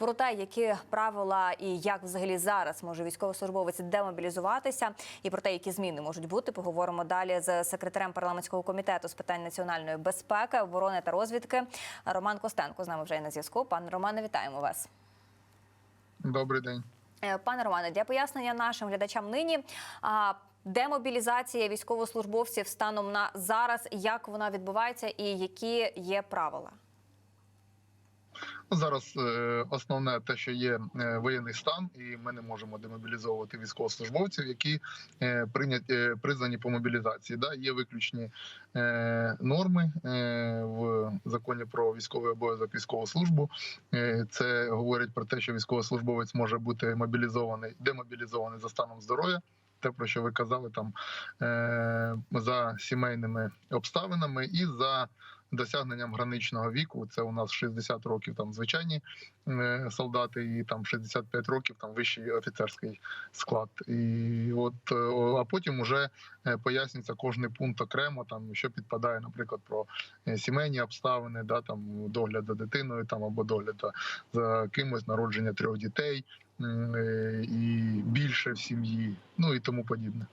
Про те, які правила і як взагалі зараз може військовослужбовець демобілізуватися, і про те, які зміни можуть бути, поговоримо далі з секретарем парламентського комітету з питань національної безпеки, оборони та розвідки Роман Костенко. З нами вже є на зв'язку. Пане Романе, вітаємо вас. Добрий день. Е, Пане Романе, для пояснення нашим глядачам нині. Демобілізація військовослужбовців станом на зараз, як вона відбувається, і які є правила? Зараз е, основне те, що є е, воєнний стан, і ми не можемо демобілізовувати військовослужбовців, які е, прийняті призвані по мобілізації. Да, є виключні норми в законі про військовий обов'язок військову службу. Це говорить про те, що військовослужбовець може бути мобілізований, демобілізований за станом здоров'я. Те, про що ви казали, там за сімейними обставинами і за досягненням граничного віку. Це у нас 60 років там звичайні е, солдати, і там 65 років там вищий офіцерський склад. І от е, а потім уже е, пояснюється кожний пункт окремо, там що підпадає, наприклад, про сімейні обставини, да там догляд за дитиною, там або догляд за, кимось, народження трьох дітей. І більше в сім'ї, ну і тому подібне.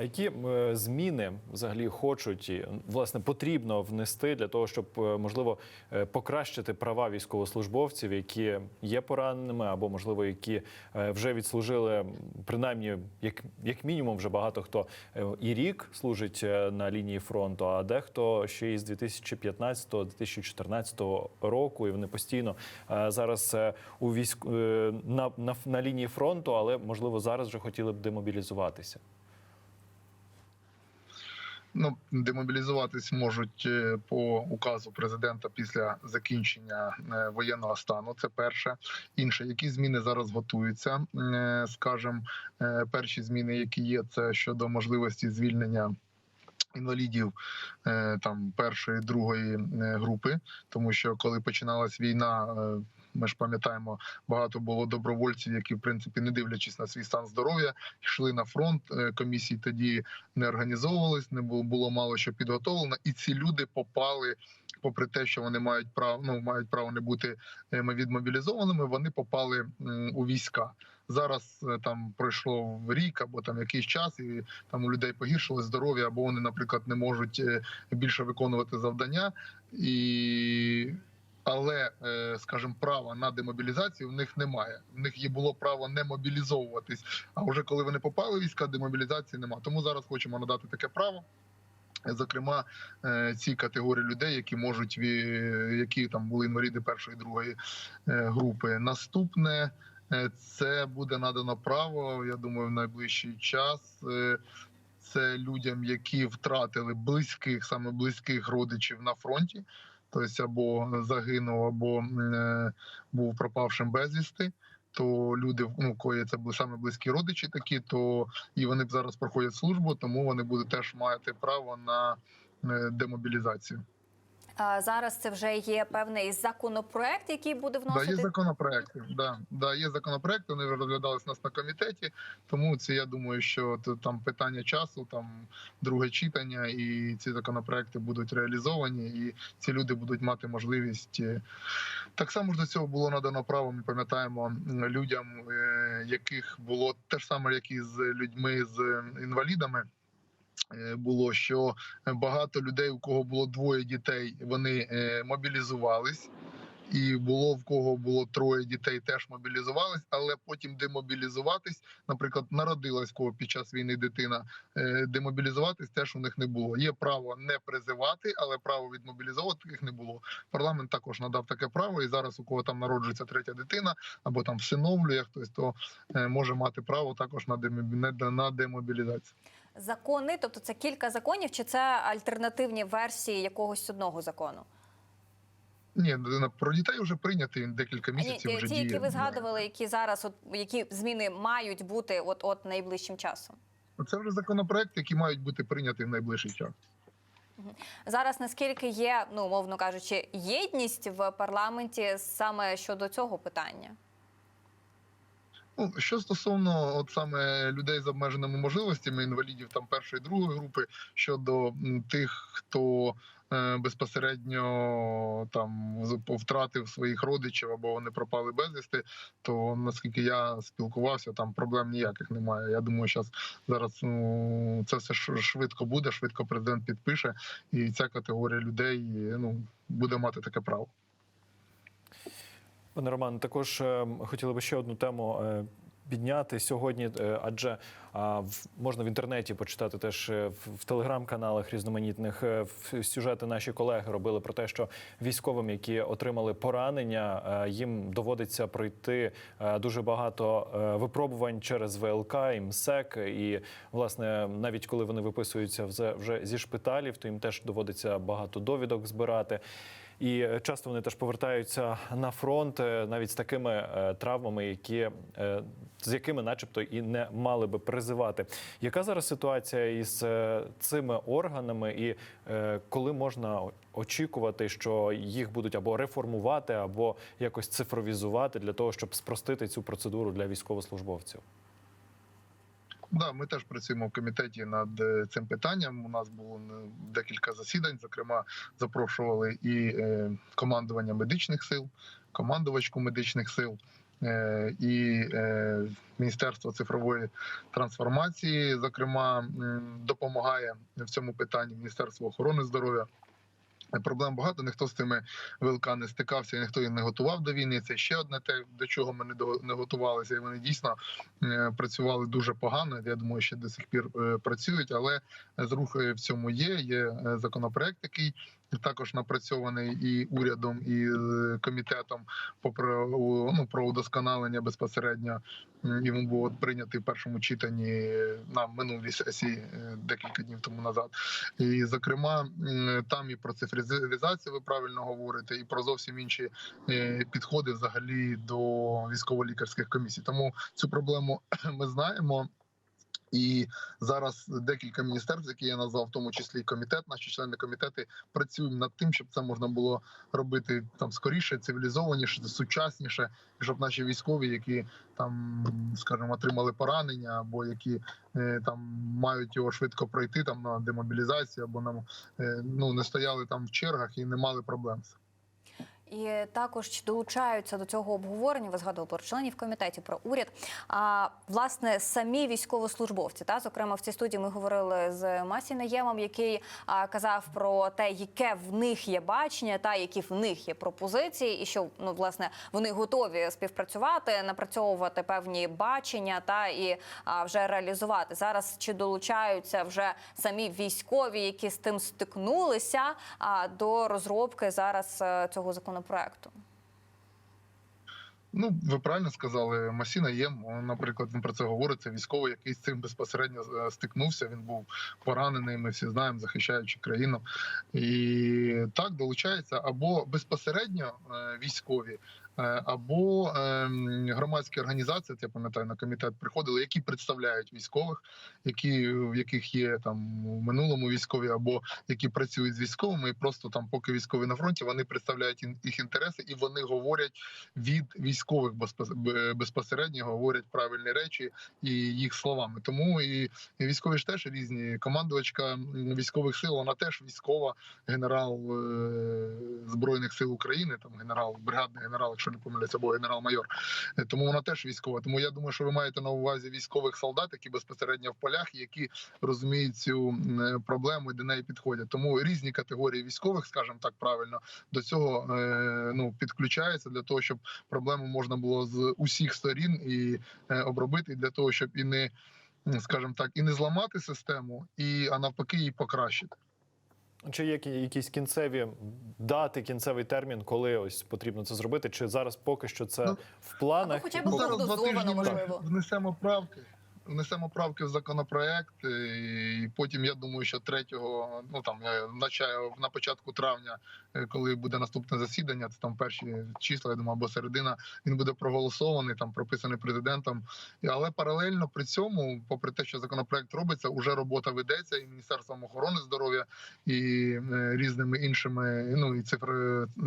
А які е, зміни взагалі хочуть і власне потрібно внести для того, щоб е, можливо е, покращити права військовослужбовців, які є пораненими, або можливо які е, вже відслужили принаймні, як, як мінімум, вже багато хто е, і рік служить е, на лінії фронту, а дехто ще із 2015-2014 року, і вони постійно е, зараз е, у військ е, на, на, на лінії фронту, але можливо зараз вже хотіли б демобілізуватися. Ну, демобілізуватись можуть е, по указу президента після закінчення е, воєнного стану. Це перше. Інше, які зміни зараз готуються. Е, Скажем, перші зміни, які є, це щодо можливості звільнення. Інвалідів там першої другої групи, тому що коли починалась війна, ми ж пам'ятаємо, багато було добровольців, які в принципі не дивлячись на свій стан здоров'я, йшли на фронт. Е, Комісії тоді не організовувались, не було, було мало що підготовлено, і ці люди попали. Попри те, що вони мають право, ну мають право не бути е, відмобілізованими, вони попали у війська. Зараз е, там пройшло рік або там якийсь час, і там у людей погіршилось здоров'я, або вони, наприклад, не можуть більше виконувати завдання, і але, е, скажімо, права на демобілізацію в них немає. В них є було право не мобілізовуватись. А вже коли вони попали війська, демобілізації немає. Тому зараз хочемо надати таке право. Зокрема, е, ці категорії людей, які можуть які там були інваліди першої другої е, групи. Наступне це буде надано право. Я думаю, в найближчий час. Це людям, які втратили близьких, саме близьких родичів на фронті, тобто або загинув, або е, був пропавшим безвісти. То люди, ну кої це були саме близькі родичі, такі то і вони б зараз проходять службу, тому вони будуть теж мати право на е, демобілізацію. Зараз це вже є певний законопроект, який буде Да, є вносити. законопроекти. Да, да, є законопроекти. Вони розглядались нас на комітеті. Тому це я думаю, що там питання часу, там друге читання, і ці законопроекти будуть реалізовані, і ці люди будуть мати можливість. е, Так само ж до цього було надано право. Ми пам'ятаємо людям, е, яких було те ж саме, як і з людьми з інвалідами. Е, Було що багато людей, у кого було двоє дітей, вони е, мобілізувались і було в кого було троє дітей, теж мобілізувались, але потім демобілізуватись, наприклад, народилась кого під час війни дитина. е, Демобілізуватись теж у них не було. Є право не призивати, але право відмобілізовувати їх не було. Парламент також надав таке право, і зараз у кого там народжується третя дитина або там всиновлює хтось, то е, може мати право також на демобілізацію. Закони, тобто це кілька законів, чи це альтернативні версії якогось одного закону? Ні, про дітей вже прийнятий він декілька ні, місяців. ті, вже ті, діє. які ви згадували, які зараз, от які зміни мають бути от от найближчим часом. Це вже законопроект, які мають бути прийняті в найближчий час. Зараз наскільки є, ну мовно кажучи, єдність в парламенті саме щодо цього питання? Ну, що стосовно от саме людей з обмеженими можливостями, інвалідів там першої другої групи, щодо тих, хто е, безпосередньо там втратив своїх родичів або вони пропали безвісти, то наскільки я спілкувався, там проблем ніяких немає. Я думаю, зараз зараз ну, це все швидко буде. Швидко президент підпише, і ця категорія людей ну буде мати таке право. Пане Роман, також е, хотіли би ще одну тему е, підняти сьогодні, е, адже в- можна в інтернеті почитати теж в, телеграм-каналах різноманітних сюжети наші колеги робили про те, що військовим, які отримали поранення, їм доводиться пройти дуже багато випробувань через ВЛК і МСЕК. І власне, навіть коли вони виписуються вже, вже зі шпиталів, то їм теж доводиться багато довідок збирати. І е, часто вони теж повертаються на фронт е, навіть з такими е, травмами, які з якими, начебто, і не мали би призивати. Яка зараз ситуація із цими органами, і коли можна очікувати, що їх будуть або реформувати, або якось цифровізувати для того, щоб спростити цю процедуру для військовослужбовців? Да, ми теж працюємо в комітеті над е, цим питанням. У нас було декілька засідань. Зокрема, запрошували і е, командування медичних сил, командувачку медичних сил. е, І Міністерство цифрової трансформації, зокрема, допомагає в цьому питанні Міністерство охорони здоров'я. Проблем багато. Ніхто з цими ВЛК не стикався, ніхто їх не готував до війни. Це ще одне те, до чого ми не готувалися. І вони дійсно е, працювали дуже погано. Я думаю, що до сих пір е, працюють, але зрух е, в цьому є. Є законопроект, який також напрацьований і урядом, і е, комітетом у- ну, про удосконалення безпосередньо. Він був прийнятий в першому читанні на минулій сесії е, декілька днів тому назад. І зокрема, там і про цифровізацію ви правильно говорите, і про зовсім інші е, підходи взагалі до військово-лікарських комісій. Тому цю проблему ми знаємо. І зараз декілька міністерств, які я назвав, в тому числі і комітет, наші члени комітети працюємо над тим, щоб це можна було робити там скоріше, цивілізованіше, сучасніше, і щоб наші військові, які там, скажімо, отримали поранення, або які е, там мають його швидко пройти там на демобілізацію, або на е, ну не стояли там в чергах і не мали проблем. І також долучаються до цього обговорення. Ви згадували про членів комітетів про уряд. А власне самі військовослужбовці, та зокрема в цій студії ми говорили з Масі Наємом, який а, казав про те, яке в них є бачення, та які в них є пропозиції, і що ну власне вони готові співпрацювати, напрацьовувати певні бачення та і а, вже реалізувати зараз. Чи долучаються вже самі військові, які з тим стикнулися, а до розробки зараз е, цього законопроекту? Ну, ви правильно сказали, Масіна є. Наприклад, він про це говорить. Це військовий, який з цим безпосередньо е, стикнувся. Він був поранений. Ми всі знаємо, захищаючи країну. І так долучається або безпосередньо е, військові, або е, громадські організації. Я пам'ятаю, на комітет приходили, які представляють військових, які в яких є там у минулому військові, або які працюють з військовими, і просто там, поки військові на фронті, вони представляють їх інтереси і вони говорять від військових безпос- безпосередньо говорять правильні речі і їх словами. Тому і і військові ж теж різні. Командувачка військових сил, вона теж військова, генерал е, збройних сил України, там генерал, бригадний генерал, якщо не помиляюсь, або генерал-майор. Е, Тому вона теж військова. Тому я думаю, що ви маєте на увазі військових солдат, які безпосередньо в полях, які розуміють цю е, проблему і до неї підходять. Тому різні категорії військових, скажімо так правильно, до цього е, ну підключаються для того, щоб проблему можна було з усіх сторін і обробити для того, щоб і не скажімо так, і не зламати систему, і а навпаки, її покращити. Чи є якісь кінцеві дати, кінцевий термін, коли ось потрібно це зробити? Чи зараз поки що це Ну, в планах? або хоча б Ну, зараз два тижні можливо. внесемо правки. Внесемо правки в законопроект, е, і потім я думаю, що 3, ну там на початку травня, е, коли буде наступне засідання, це там перші числа, я думаю, або середина, він буде проголосований, там прописаний президентом. Але паралельно при цьому, попри те, що законопроект робиться, уже робота ведеться і міністерством охорони здоров'я, і е, різними іншими, ну і цифр,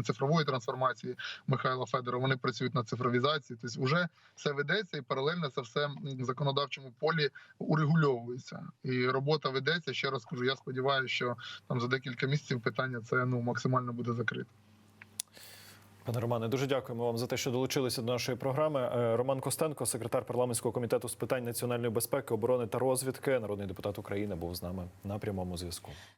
цифрової трансформації Михайла Федорова. Вони працюють над цифровізацією. Тобто, вже все ведеться, і паралельно це все в законодавчому полі урегульовується, і робота ведеться. Ще раз кажу, я сподіваюся, що там за декілька місяців питання це ну максимально буде закрите. Пане Романе, дуже дякуємо вам за те, що долучилися до нашої програми. Е, Роман Костенко, секретар парламентського комітету з питань національної безпеки, оборони та розвідки, народний депутат України, був з нами на прямому зв'язку.